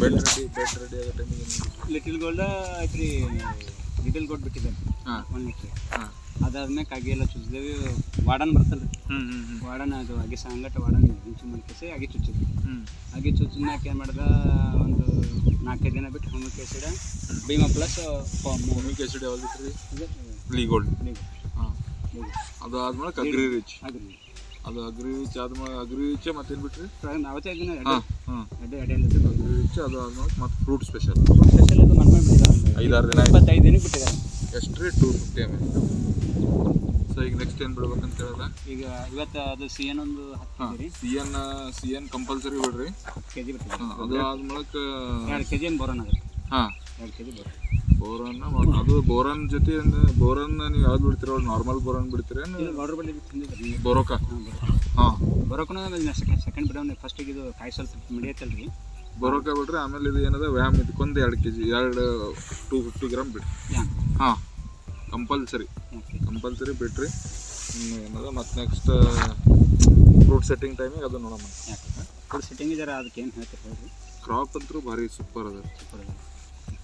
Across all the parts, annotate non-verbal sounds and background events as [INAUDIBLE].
Bed ready bed ready ಆಗೋ ಟೈಮಿಗೆ little gold ಐತ್ರಿ ಲಿಟಲ್ ಗೋಲ್ಡ್ ಬಿಟ್ಟಿದ್ದೇನೆ. ಹಾಂ. ಒಂದು ಲೀಟ್ರ್ ಹಾಂ. ಅದಾದ್ಮೇಲೆ ಕಾಗಿ ಎಲ್ಲ ಚುಚ್ಚಿದೇವಿ ವಾಡನ್ ಬರ್ತಲ್ಲ. ರೀ ಹ್ಞೂ ಹ್ಞೂ ವಾಡನ್ ಅದು ಅಗಿ ಸಂಗಟ ವಾಡನ್ ಹಿಂಚು ಮಾಡ್ಕೇಸಿ ಅಗಿ ಚುಚ್ಚಿದ್ವಿ ಹ್ಞೂ ಅಗಿ ಚುಚ್ಚಿದ್ಮ್ಯಾಕ ಏನು ಮಾಡ್ದ ಒಂದು ನಾಲ್ಕೈದು ದಿನ ಬಿಟ್ಟು ಹೋಮಿಕ್ ಆಸಿಡ ಭೀಮಾ ಪ್ಲಸ್ ಭೂಮಿಗೆ ಆಸಿಡ್ ಯಾವ್ದು ಇತ್ತು ರೀ ಲೀ ಗೋಲ್ಡ್ ಹಾಂ ಅದು ಆದ್ಮೇಲೆ ಅಗ್ರಿ. ರಿಚ್ ಅದ್ರಿ ಅದು ಅಗ್ರಿ ರೀಚ್ ಆದ್ಮೇಲೆ ಅಗ್ರಿ ಮತ್ತೆ ಮತ್ತೇನು ಬಿಟ್ರಿ? ಅವತ್ತೇ ದಿನ ಹಾಂ ಹಾಂ. ಅಡ್ಡೆ ಅಡ್ಡೆಯಲ್ಲಿ ಅಗ್ರಿ ರೀಚ್ ಅದು ಆದ್ಮೇಲೆ ಮತ್ತೆ ಫ್ರೂಟ್ ಸ್ಪೆಷಲ್. ಸ್ಪೆಷಲ್ ಬಿಟ್ಟಿದ್ದಾರೆ ಐದಾರು ದಿನ ಇಪ್ಪತ್ತೈದು ದಿನಕ್ಕೆ ಬಿಟ್ಟಿದ್ದಾರೆ ಎಷ್ಟು ರೀ? Two fifty M L. So ಈಗ ನೆಕ್ಸ್ಟ್ ಏನು ಬಿಡ್ಬೇಕಂತ ಹೇಳಿದ್ರೆ ಈಗ ಇವತ್ತು ಅದು ಸಿ ಎನ್ ಒಂದು ಹತ್ತು C N C N compulsory ಬಿಡ್ರಿ. ಕೆ ಜಿ ಬಿಟ್ಟಿದ್ದಾರೆ ಅದು ಆದ್ಮೇಲೆ ಎರಡು ಕೆ ಜಿ ಏನು ಬರೋಣ ಹಾಂ. ಎರಡು ಕೆ ಜಿ ಬರೋಣ ಬೋರನ್ನ ಅದು ಬೋರನ್ ಜೊತೆ ಬೋರನ್ ನೀವು ಯಾವ್ದು ಬಿಡ್ತೀರ? ನಾರ್ಮಲ್ ಬೋರನ್ ಬಿಡ್ತೀರ ವಾಟರ್ ಬಲ್ಲಿ ತಂದಿದ್ರಿ ಬೋರೋಕ. ಹಾಂ ಬರೋಕನ ಸೆಕೆಂಡ್ ಬಿಡೋಣ. ಫಸ್ಟಿಗೆ ಇದು ಕಾಯಿ ಸ್ವಲ್ಪ ಮಿಡಿಯತ್ತಲ್ಲ ರೀ ಬೋರೋಕ ಬಿಡ್ರಿ ಆಮೇಲೆ ಇದು ಏನದ? ವ್ಯಾಮ್ ಇದಕ್ಕೊಂದು ಎರಡು ಕೆ ಜಿ ಎರಡು ಟೂ ಫಿಫ್ಟಿ ಗ್ರಾಮ್ ಬಿಡಿ. ಯಾ. ಹಾಂ. ಕಂಪಲ್ಸರಿ. ಓಕೆ. ಕಂಪಲ್ಸರಿ ಬಿಟ್ರಿ. ಏನದ? ಮತ್ತೆ ನೆಕ್ಸ್ಟ್ ಫ್ರೂಟ್ ಸೆಟ್ಟಿಂಗ್ ಟೈಮಿಗೆ ಅದು ನೋಡೋಣ. ಯಾಕೆ? ಫುಡ್ ಸಿಟ್ಟಿಂಗ್ ಜರ ಅದಕ್ಕೆ ಏನು ಹೇಳ್ತಾರೆ ಹೇಳ್ರಿ? ಕ್ರಾಪ್ ಅಂತೂ ಭಾರಿ ಸೂಪರ್ ಅದ.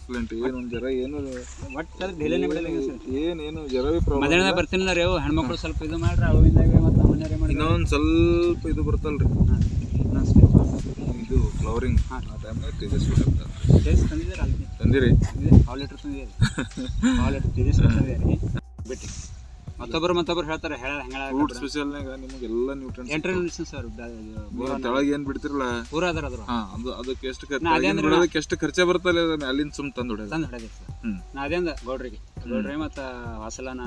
ಎಕ್ಸಲೆಂಟ್ ಏನು ಜರ ಏನು ಒಟ್ಟು ಅದು ಡೆಲಿನೇ ಬಿಡಲ್ಲ ಸರ್. ಏನೇನು ಜರವೇ ರೀ ಅವು ಹೆಣ್ಮಕ್ಳು ಸ್ವಲ್ಪ ಇದು ಮಾಡ್ರಿ ಮತ್ತು ನಮ್ಮ ಮನೆಯವರೇ ಮಾಡಿ ಇನ್ನೊಂದು ಸ್ವಲ್ಪ ಇದು ಬರ್ತಲ್ರಿ. ಇದು ಫ್ಲವರಿಂಗ್ ಹಾಂ. ಆ ಟೈಮ್ನಾಗ ತಂದಿದ್ದಾರೆ ತಂದಿರಿ? ಹಾಲ್ ಲೀಟ್ರ್ ತಂದಿದ್ದಾರೆ. [LAUGHS] ಹಾಲ್ ಲೀಟ್ರ್ ಟೇಸ್ಟ್ ತಂದಿದ್ದಾರೆ. ಬಿಟ್ಟು ಮತ್ತೊಬ್ಬರು ಮತ್ತೊಬ್ಬರು ಹೇಳ್ತಾರೆ ಹೇಳ ಫ್ರೂಟ್ ಹೆಂಗ ಸ್ಪೆಷಲ್ನಾಗ ನಿಮಗೆಲ್ಲ ನ್ಯೂಟ್ರಿಯನ್ಸ್ ಎಂಟ್ರಿ ನುಡಿಸ್ತೀನಿ ಸರ್ ತೆಳಗೆ ಏನು ಬಿಡ್ತಿರಲ್ಲ? ಪೂರ ಅದಾರ ಅದ್ರ ಅದು ಅದಕ್ಕೆ ಎಷ್ಟು ಖರ್ಚು ಎಷ್ಟು ಖರ್ಚೆ ಬರ್ತಲ್ಲ ಅಲ್ಲಿಂದ ಸುಮ್ ತಂದು ಹೊಡೆಯೋದು. ತಂದು ಹೊಡೆದಿ ಸರ್. ನಾ ಅದೇ ಅಂದ ಗೌಡ್ರಿಗೆ. ಗೌಡ್ರಿ ಮತ್ತು ವಾಸಲಾನ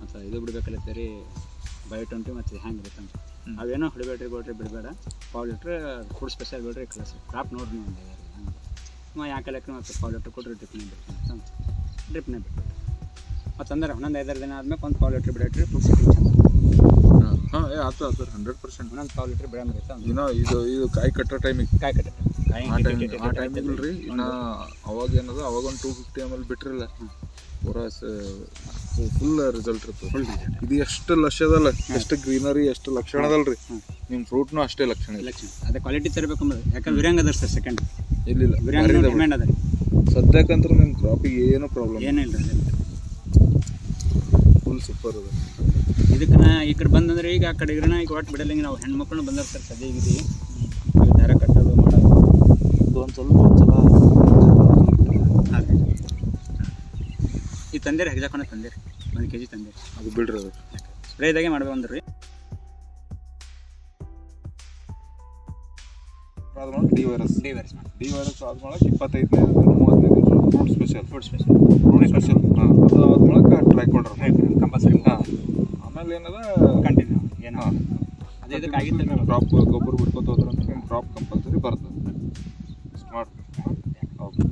ಮತ್ತು ಇದು ಬಿಡ್ಬೇಕಲ್ಲತ್ತೀರಿ ಬೈ ಟ್ವೆಂಟಿ ಮತ್ತು ಹ್ಯಾಂಗೆ ಇರುತ್ತಂತ. ಅವೇನೋ ಹೊಡಿಬೇಡ್ರಿ ಗೌಡ್ರಿ ಬಿಡಬೇಡ. ಪಾವ್ ಲೀಟ್ರ್ ಫುಡ್ ಸ್ಪೆಷಲ್ ಬಿಡ್ರಿ ಕ್ಲಾಸ್ ಕ್ರಾಪ್ ನೋಡ್ರಿ ನೀವು ಯಾಕೆ ಮತ್ತು ಪಾವ್ ಲೀಟ್ರ್ ಕೊಡ್ರಿ ಡ್ರಿಪ್ನೇ ಬಿಡ್ತೀನಿ ಡ್ರಿಪ್ನೇ ಬಿಟ್ಬಿಡ್ರಿ ಮತ್ತು ಅಂದ್ರೆ ಹನ್ನೊಂದು ಐದಾರು ದಿನ ಆದ್ಮೇಲೆ ಒಂದು ಪಾವ್ ಲೀಟ್ರ್ ಬಿಡಟ್ರಿ ಫುಲ್ ಸಿಟ್ಟಿಂಗ್ ಚಂದ ಹಾ ಏ ಆತು ಆತು ಹಂಡ್ರೆಡ್ ಪರ್ಸೆಂಟ್ ಒಂದೊಂದು ಪಾವ್ ಲೀಟ್ರ್ ಬಿಡಂದ್ರೆ ಅಂತ ಇನ್ನೂ ಇದು ಇದು ಕಾಯಿ ಕಟ್ಟೋ ಟೈಮಿಗೆ ಕಾಯಿ ಕಟ್ಟೋ ಕಾಯಿ ಆ ಟೈಮ್ ಆ ಟೈಮಿಗೆ ಇಲ್ರಿ ಇನ್ನ ಅವಾಗ ಏನದ ಅವಾಗ ಒಂದು ಟೂ ಫಿಫ್ಟಿ ಎಂ ಎಲ್ ಬಿಟ್ರಿಲ್ಲ. ಪೂರಾ ಫುಲ್ ರಿಸಲ್ಟ್ ಇರ್ತದೆ. ಇದು ಎಷ್ಟು ಲಕ್ಷ ಅದಲ್ಲ ಎಷ್ಟು ಗ್ರೀನರಿ ಎಷ್ಟು ಲಕ್ಷಣ ಅದಲ್ರಿ. ನಿಮ್ಮ ಫ್ರೂಟ್ನು ಅಷ್ಟೇ ಲಕ್ಷಣ ಎಲೆಕ್ಷನ್ ಅದೇ ಕ್ವಾಲಿಟಿ ತರಬೇಕು ಅಂಬದು. ಯಾಕಂದ್ರೆ ವಿರಂಗ್ ಅದ ಸರ್ ಸೆಕೆಂಡ್ ಇಲ್ಲ ವಿರಂಗ್ ಡಿಮ್ಯಾಂಡ್ ಅದ. ರೀ ಸದ್ಯಕ್ಕಂತ್ರ ನಿಮ್ಮ ಕ್ರಾಪಿಗೆ ಏನು ಪ್ರಾಬ್ಲಮ್ ಏನೂ ಇಲ್ಲ. ಅದೇ ಫುಲ್ ಸೂಪರ್ ಅದ. ಇದಕ್ಕೆ ನಾ ಈ ಕಡೆ ಬಂದಂದ್ರೆ ಈಗ ಆ ಕಡೆ ಇರೋಣ ಈಗ ಒಟ್ಟು ಬಿಡಲಿಂಗ ನಾವು ಹೆಣ್ಮಕ್ಳು ಬಂದಿರ್ತಾರೆ ಸರ್ ಸದ್ಯ ಇದ್ದೀವಿ ದಾರ ಕಟ್ಟೋದು ಮಾಡೋದು. ಇದು ಒಂದು ಸ್ವಲ್ಪ ಒಂದು ಸಲ ಈ ತಂದಿರಿ ಹೆಗ್ಜಾಕೊಂಡ ತಂದಿರಿ ಒಂದು ಕೆ ಜಿ ತಂದಿರಿ ಅದು ಬಿಡ್ರಿ ಅದು. ಸ್ಪ್ರೇದಾಗೆ ಮಾಡ್ಬೇಕು ಅಂದ್ರಿ. ಆದ್ಮೇಲೆ D virus D virus D virus ಆದ್ಮೇಲೆ ಇಪ್ಪತ್ತೈದನೇ ಮೂವತ್ತೈದು fruit special fruit special fruit special ಹಾಂ ಅದು ಆದ್ಮೇಲೆ ಆಮೇಲೆ ಏನದ? ಕಂಟಿನ್ಯೂ ಏನೋ. ಅದೇ ಇದಕ್ಕೆ ಆಗಿತ್ತು ಕ್ರಾಪ್ ಗೊಬ್ಬರ ಬಿಡ್ಕೊತ ಹೋದ್ರೆ ಅಂದ್ರೆ ಡ್ರಾಪ್ ಕಂಪಲ್ಸರಿ ಬರ್ತದೆ. Smart okay